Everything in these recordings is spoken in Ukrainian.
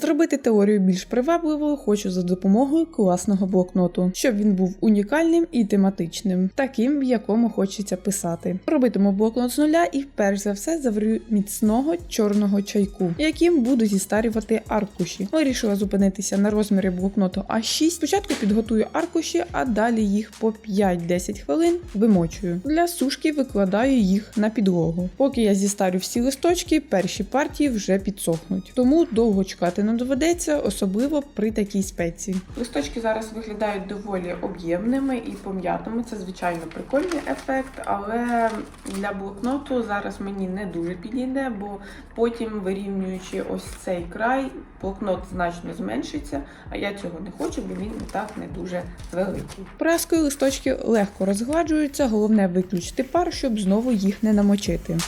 Зробити теорію більш привабливою хочу за допомогою класного блокноту, щоб він був унікальним і тематичним, таким, в якому хочеться писати. Робитиму блокнот з нуля і перш за все заварю міцного чорного чайку, яким буду зістарювати аркуші. Вирішила зупинитися на розмірі блокноту А6. Спочатку підготую аркуші, а далі їх по 5-10 хвилин вимочую. Для сушки викладаю їх на підлогу. Поки я зістарю всі листочки, перші партії вже підсохнуть. Тому довго чекати не доведеться, особливо при такій спеції. Листочки зараз виглядають доволі об'ємними і пом'ятими. Це звичайно прикольний ефект, але для блокноту зараз мені не дуже підійде, бо потім вирівнюючи ось цей край, блокнот значно зменшиться, а я цього не хочу, бо він і так не дуже великий. Праскою листочки легко розгладжуються, головне виключити пар, щоб знову їх не намочити.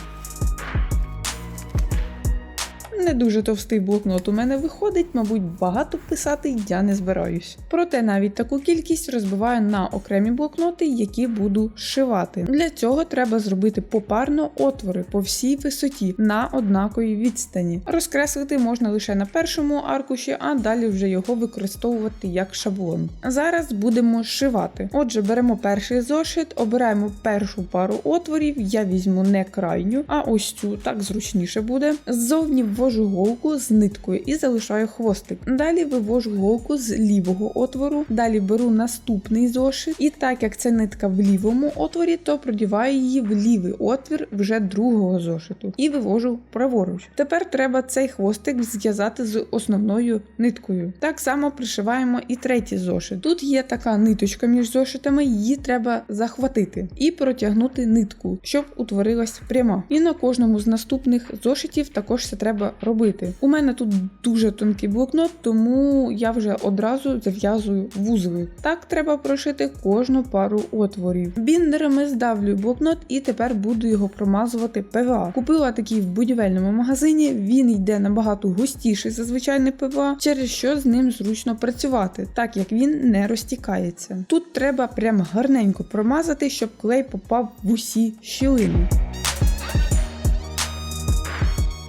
Не дуже товстий блокнот у мене виходить, мабуть, багато писати я не збираюсь. Проте навіть таку кількість розбиваю на окремі блокноти, які буду шивати. Для цього треба зробити попарно отвори по всій висоті на однаковій відстані. Розкреслити можна лише на першому аркуші, а далі вже його використовувати як шаблон. Зараз будемо шивати. Отже, беремо перший зошит, обираємо першу пару отворів. Я візьму не крайню, а ось цю так зручніше буде. Ззовні ввожу голку з ниткою і залишаю хвостик. Далі вивожу голку з лівого отвору, далі беру наступний зошит, і так як це нитка в лівому отворі, то продіваю її в лівий отвір вже другого зошиту і вивожу праворуч. Тепер треба цей хвостик зв'язати з основною ниткою. Так само пришиваємо і третій зошит. Тут є така ниточка між зошитами, її треба захватити і протягнути нитку, щоб утворилась пряма. І на кожному з наступних зошитів також це треба робити. У мене тут дуже тонкий блокнот, тому я вже одразу зав'язую вузли. Так треба прошити кожну пару отворів. Біндерами здавлюю блокнот і тепер буду його промазувати ПВА. Купила такий в будівельному магазині. Він йде набагато густіший за звичайний ПВА, через що з ним зручно працювати, так як він не розтікається. Тут треба прям гарненько промазати, щоб клей попав в усі щілини.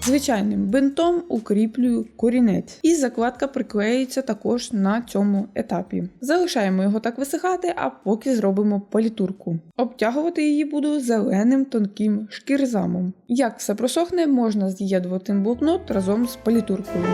Звичайним бинтом укріплюю корінець, і закладка приклеюється також на цьому етапі. Залишаємо його так висихати, а поки зробимо палітурку. Обтягувати її буду зеленим тонким шкірзамом. Як все просохне, можна з'єднувати блокнот разом з політуркою.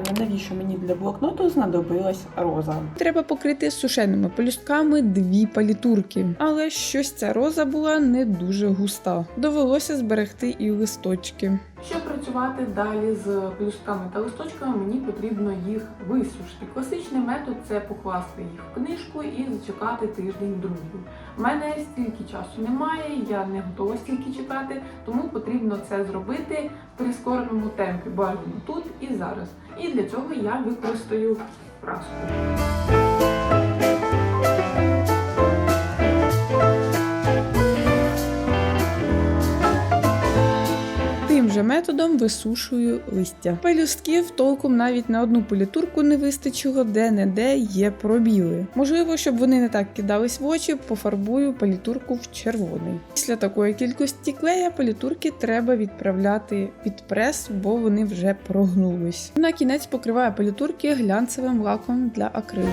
Питання, навіщо мені для блокноту знадобилась роза. Треба покрити сушеними полюстками дві палітурки, але щось ця роза була не дуже густа. Довелося зберегти і листочки. Щоб працювати далі з плюсками та листочками, мені потрібно їх висушити. Класичний метод це покласти їх в книжку і зачекати тиждень-другий. У мене стільки часу немає, я не готова стільки чекати, тому потрібно це зробити в прискореному темпі, бажано тут і зараз. І для цього я використаю праску. Методом висушую листя. Пелюстків толком навіть на одну політурку не вистачило, де-не-де є пробіли. Можливо, щоб вони не так кидались в очі, пофарбую палітурку в червоний. Після такої кількості клея палітурки треба відправляти під прес, бо вони вже прогнулись. На кінець покриваю палітурки глянцевим лаком для акрилу.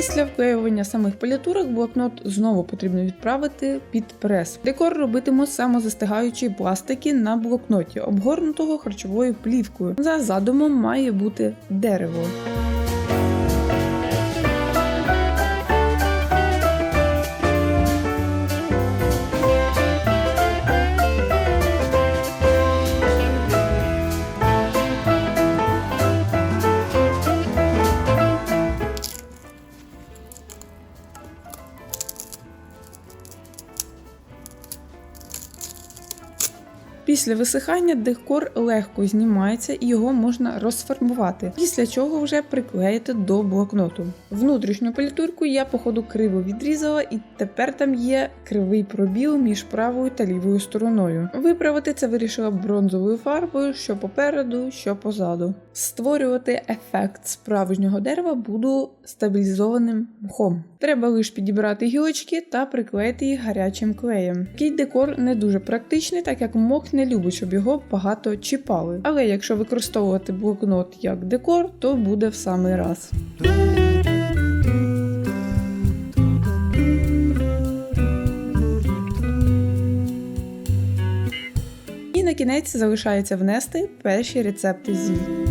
Після вклеювання самих палітурок блокнот знову потрібно відправити під прес. Декор робитиму з самозастигаючої пластики на блокноті, обгорнутого харчовою плівкою. За задумом має бути дерево. Після висихання декор легко знімається і його можна розфарбувати, після чого вже приклеїти до блокноту. Внутрішню палітурку я по ходу криво відрізала, і тепер там є кривий пробіл між правою та лівою стороною. Виправити це вирішила бронзовою фарбою, що попереду, що позаду. Створювати ефект справжнього дерева буду стабілізованим мхом. Треба лише підібрати гілочки та приклеїти їх гарячим клеєм. Такий декор не дуже практичний, так як мох не любить, щоб його багато чіпали. Але якщо використовувати блокнот як декор, то буде в самий раз. І на кінець залишається внести перші рецепти зіль.